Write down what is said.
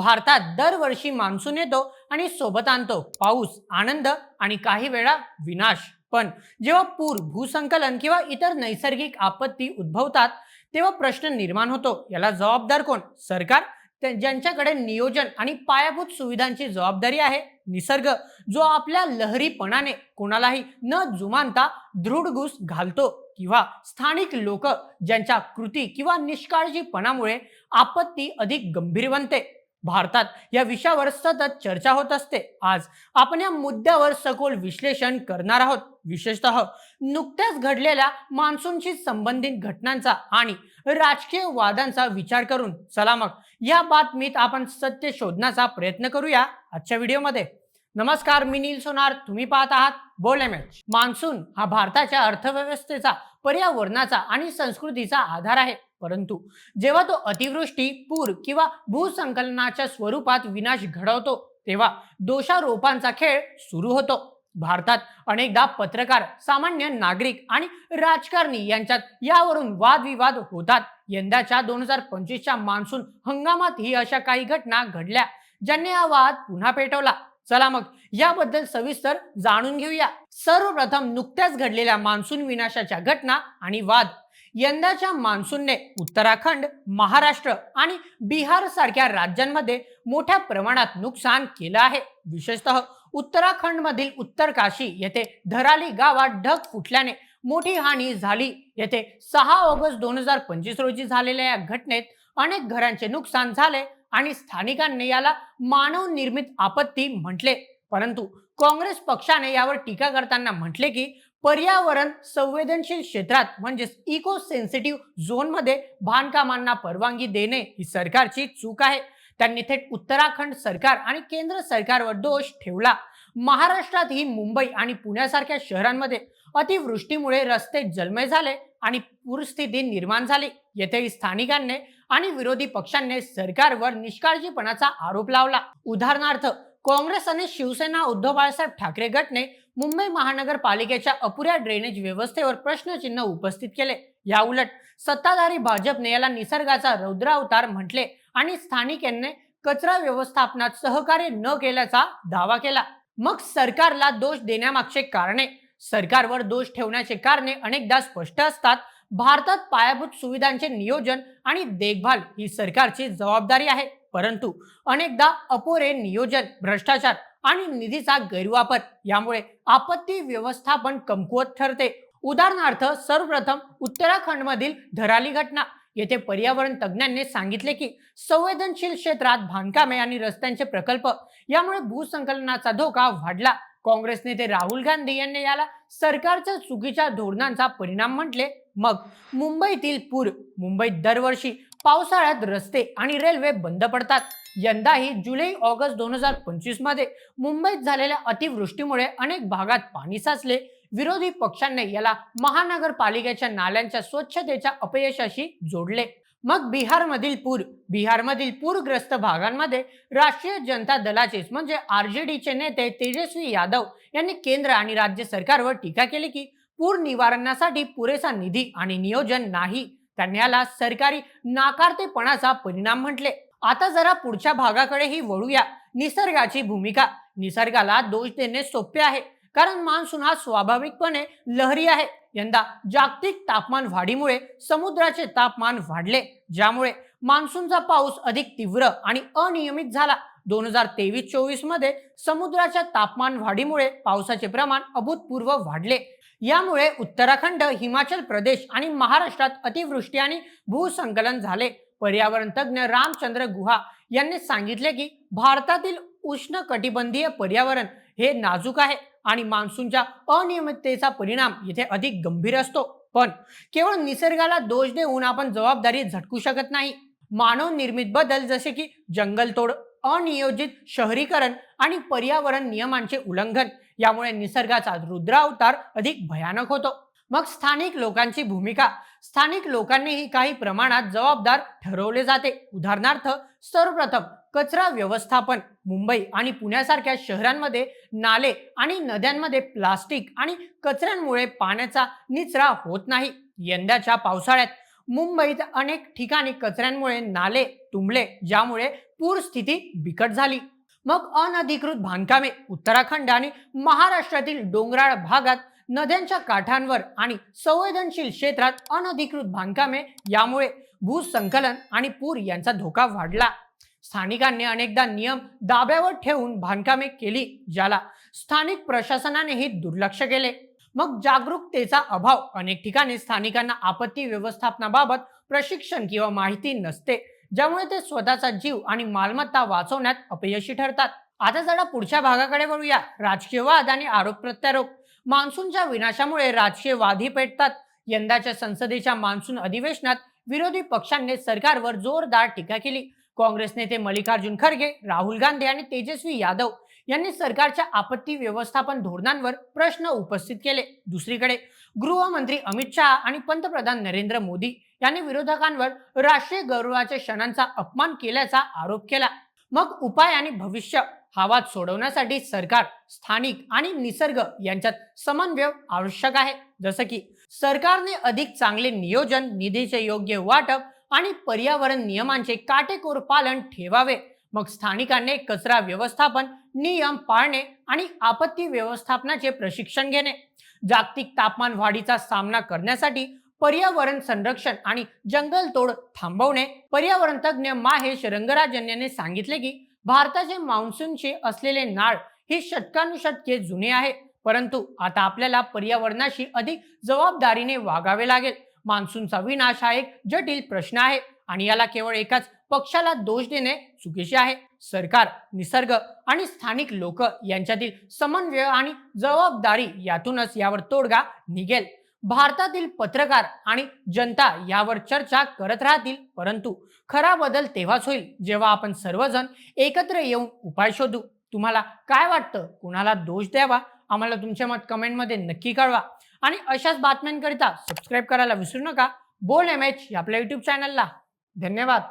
भारतात दरवर्षी मान्सून येतो आणि सोबत आणतो पाऊस आनंद आणि काही वेळा विनाश. पण जेव्हा पूर भूसंकलन किंवा इतर नैसर्गिक आपत्ती उद्भवतात तेव्हा प्रश्न निर्माण होतो. याला जबाबदार कोण? सरकार. ज्यांच्याकडे नियोजन आणि पायाभूत सुविधांची जबाबदारी आहे निसर्ग जो आपल्या लहरीपणाने कोणालाही न जुमानता दृढगूस घालतो किंवा स्थानिक लोक ज्यांच्या कृती किंवा निष्काळजीपणामुळे आपत्ती अधिक गंभीर बनते. भारतात या विषयावर सतत चर्चा होत असते. आज आपण या मुद्द्यावर सखोल विश्लेषण करणार आहोत. विशेषतः नुकत्याच घडलेल्या मान्सूनशी संबंधित घटनांचा आणि राजकीय वादांचा विचार करून चला मग या बातमीत आपण सत्य शोधण्याचा प्रयत्न करूया आजच्या व्हिडिओमध्ये. नमस्कार मी नील सोनार. तुम्ही पाहत आहात बोल एम मान्सून हा भारताच्या अर्थव्यवस्थेचा पर्यावरणाचा आणि संस्कृतीचा आधार आहे. परंतु जेव्हा तो अतिवृष्टी पूर किंवा भूसंकलनाच्या स्वरूपात विनाश घडवतो तेव्हा दोषारोपांचा खेळ सुरू होतो. भारतात अनेकदा पत्रकार सामान्य नागरिक आणि राजकारणी यांच्यात यावरून वादविवाद होतात. यंदाच्या दोन हजार पंचवीसच्या मान्सून हंगामात ही अशा काही घटना घडल्या ज्यांनी हा वाद पुन्हा पेटवला. चला मग याबद्दल सविस्तर जाणून घेऊया. सर्वप्रथम नुकत्याच घडलेल्या मान्सून विनाशाच्या घटना आणि वाद. यंदाच्या मान्सूनने उत्तराखंड महाराष्ट्र आणि बिहार सारख्या राज्यांमध्ये मोठ्या प्रमाणात नुकसान केलं आहे. विशेषतः उत्तराखंडमधील उत्तर काशी येथे धराली गावात ढग फुटल्याने मोठी हानी झाली. येथे सहा ऑगस्ट दोन हजार पंचवीस रोजी झालेल्या या घटनेत अनेक घरांचे नुकसान झाले आणि स्थानिकांनी याला मानव निर्मित आपत्ती म्हटले. परंतु काँग्रेस पक्षाने यावर टीका करताना म्हटले की पर्यावरण संवेदनशील क्षेत्रात म्हणजेच इको सेन्सिटिव्ह झोनमध्ये बांधकामांना परवानगी देणे ही सरकारची चूक आहे. त्यांनी थेट उत्तराखंड सरकार आणि केंद्र सरकारवर दोष ठेवला. महाराष्ट्रातही मुंबई आणि पुण्यासारख्या शहरांमध्ये अतिवृष्टीमुळे रस्ते जलमय झाले आणि पूरस्थिती निर्माण झाली. येथेही स्थानिकांनी आणि विरोधी पक्षांनी सरकारवर निष्काळजीपणाचा आरोप लावला. उदाहरणार्थ काँग्रेस आणि शिवसेना उद्धव बाळासाहेब ठाकरे गटने मुंबई महानगरपालिकेच्या अपुऱ्या ड्रेनेज व्यवस्थेवर प्रश्नचिन्ह उपस्थित केले. या उलट सत्ताधारी भाजपने याला निसर्गाचा रौद्रावतार म्हटले आणि स्थानिकांनी कचरा व्यवस्थापनात सहकार्य न केल्याचा दावा केला. मग सरकारला दोष देण्यामागचे कारणे? सरकारवर दोष ठेवण्याचे कारणे अनेकदा स्पष्ट असतात. भारतात पायाभूत सुविधांचे नियोजन आणि देखभाल ही सरकारची जबाबदारी आहे. परंतु अनेकदा अपुरे नियोजन भ्रष्टाचार आणि निधीचा गैरवापर. यामुळे आपत्ती व्यवस्थापन कमकुवत ठरते. उदाहरणार्थ सर्वप्रथम उत्तराखंडमधील धराली घटना. येथे पर्यावरण तज्ज्ञांनी सांगितले की संवेदनशील क्षेत्रात बांधकामे आणि रस्त्यांचे प्रकल्प. यामुळे भूसंकलनाचा धोका वाढला. काँग्रेस नेते राहुल गांधी यांनी याला सरकारच्या चुकीच्या धोरणांचा परिणाम म्हटले. मग मुंबईतील पूर मुंबईत दरवर्षी पावसाळ्यात रस्ते आणि रेल्वे बंद पडतात. यंदाही जुलै ऑगस्ट दोन हजार पंचवीसमध्ये मुंबईत झालेल्या अतिवृष्टीमुळे अनेक भागात पाणी साचले. विरोधी पक्षांनी याला महानगरपालिकेच्या नाल्यांच्या स्वच्छतेच्या अपयशाशी जोडले. मग बिहारमधील पूर बिहारमधील पूरग्रस्त भागांमध्ये राष्ट्रीय जनता दलाचेच म्हणजे आरजेडीचे नेते तेजस्वी यादव यांनी केंद्र आणि राज्य सरकारवर टीका केली की पूर निवारणासाठी पुरेसा निधी आणि नियोजन नाही. त्यांनी याला सरकारी नाकारतेपणाचा परिणाम म्हटले. आता जरा पुढच्या भागाकडेही वळूया. निसर्गाची भूमिका. निसर्गाला दोष देणे सोपे आहे. कारण मान्सून हा स्वाभाविकपणे लहरी आहे. यंदा जागतिक तापमान वाढीमुळे समुद्राचे तापमान वाढले. ज्यामुळे मान्सूनचा पाऊस अधिक तीव्र आणि अनियमित झाला. दोन हजार तेवीस चोवीसमध्ये समुद्राच्या तापमान वाढीमुळे पावसाचे प्रमाण अभूतपूर्व वाढले. यामुळे उत्तराखंड हिमाचल प्रदेश आणि महाराष्ट्रात अतिवृष्टी आणि भूसंकलन झाले. पर्यावरण तज्ज्ञ रामचंद्र गुहा यांनी सांगितले की भारतातील उष्ण कटिबंधीय पर्यावरण हे नाजूक आहे आणि मान्सूनच्या अनियमिततेचा परिणाम येथे अधिक गंभीर असतो. पण केवळ निसर्गाला दोष देऊन आपण जबाबदारी झटकू शकत नाही. मानव निर्मित बदल जसे की जंगलतोड अनियोजित शहरीकरण आणि पर्यावरण नियमांचे उल्लंघन. यामुळे निसर्गाचा रुद्रावतार अधिक भयानक होतो. मग स्थानिक लोकांची भूमिका. स्थानिक लोकांनीही काही प्रमाणात जबाबदार ठरवले जाते. उदाहरणार्थ सर्वप्रथम कचरा व्यवस्थापन. मुंबई आणि पुण्यासारख्या शहरांमध्ये नाले आणि नद्यांमध्ये प्लास्टिक आणि कचऱ्यांमुळे पाण्याचा निचरा होत नाही. यंदाच्या पावसाळ्यात मुंबईत अनेक ठिकाणी कचऱ्यांमुळे नाले तुंबले ज्यामुळे पूर स्थिती बिकट झाली. मग अनधिकृत बांधकामे उत्तराखंड आणि महाराष्ट्रातील डोंगराळ भागात नद्यांच्या काठांवर आणि संवेदनशील क्षेत्रात अनधिकृत बांधकामे यामुळे भूसंकलन आणि पूर यांचा धोका वाढला. स्थानिकांनी अनेकदा नियम दाब्यावर ठेवून बांधकामे केली ज्याला स्थानिक प्रशासनानेही दुर्लक्ष केले. मग जागरूकतेचा अभाव अनेक ठिकाणी स्थानिकांना आपत्ती व्यवस्थापनाबाबत प्रशिक्षण किंवा माहिती नसते ज्यामुळे ते स्वतःचा जीव आणि मालमत्ता वाचवण्यात अपयशी ठरतात. आता जरा पुढच्या भागाकडे वळूया. राजकीय वाद आणि आरोप प्रत्यारोप. मान्सूनच्या विनाशामुळे राजकीय वादही पेटतात. यंदाच्या संसदेच्या मान्सून अधिवेशनात विरोधी पक्षांनी सरकारवर जोरदार टीका केली. काँग्रेस नेते मल्लिकार्जुन खरगे राहुल गांधी आणि तेजस्वी यादव यांनी सरकारच्या आपत्ती व्यवस्थापन धोरणांवर प्रश्न उपस्थित केले. दुसरीकडे गृहमंत्री अमित शहा आणि पंतप्रधान नरेंद्र मोदी यांनी विरोधकांवर राष्ट्रीय गौरवाच्या क्षणांचा अपमान केल्याचा आरोप केला. मग उपाय आणि भविष्य हा वाद सोडवण्यासाठी सरकार स्थानिक आणि निसर्ग यांच्यात समन्वय आवश्यक आहे. जसं की सरकारने अधिक चांगले नियोजन निधीचे योग्य वाटप आणि पर्यावरण नियमांचे काटेकोर पालन ठेवावे. मग स्थानिकांनी कचरा व्यवस्थापन नियम पाळणे आणि आपत्ती व्यवस्थापनाचे प्रशिक्षण घेणे. जागतिक तापमान वाढीचा सामना करण्यासाठी पर्यावरण संरक्षण आणि जंगलतोड थांबवणे. पर्यावरण तज्ज्ञ माहेश रंगराजन यांनी सांगितले की भारताचे मान्सूनचे असलेले नाळ हे शतकानुशतके जुने आहे. परंतु आता आपल्याला पर्यावरणाशी अधिक जबाबदारीने वागावे लागेल. मान्सूनचा विनाश हा एक जटिल प्रश्न आहे आणि याला केवळ एकाच पक्षाला दोष देणे चुकीचे आहे. सरकार निसर्ग आणि स्थानिक लोक यांच्यातील समन्वय आणि जबाबदारी यातूनच यावर तोडगा निघेल. भारतातील पत्रकार आणि जनता यावर चर्चा करत राहतील परंतु खरा बदल तेव्हाच होईल जेव्हा आपण सर्वजण एकत्र येऊन उपाय शोधू. तुम्हाला काय वाटतं? कुणाला दोष द्यावा? आम्हाला तुमचे मत कमेंटमध्ये नक्की कळवा. आणि अशाच बातम्यांकरिता सबस्क्राईब करायला विसरू नका. बोल एम एच आपल्या युट्यूब चॅनलला धन्यवाद.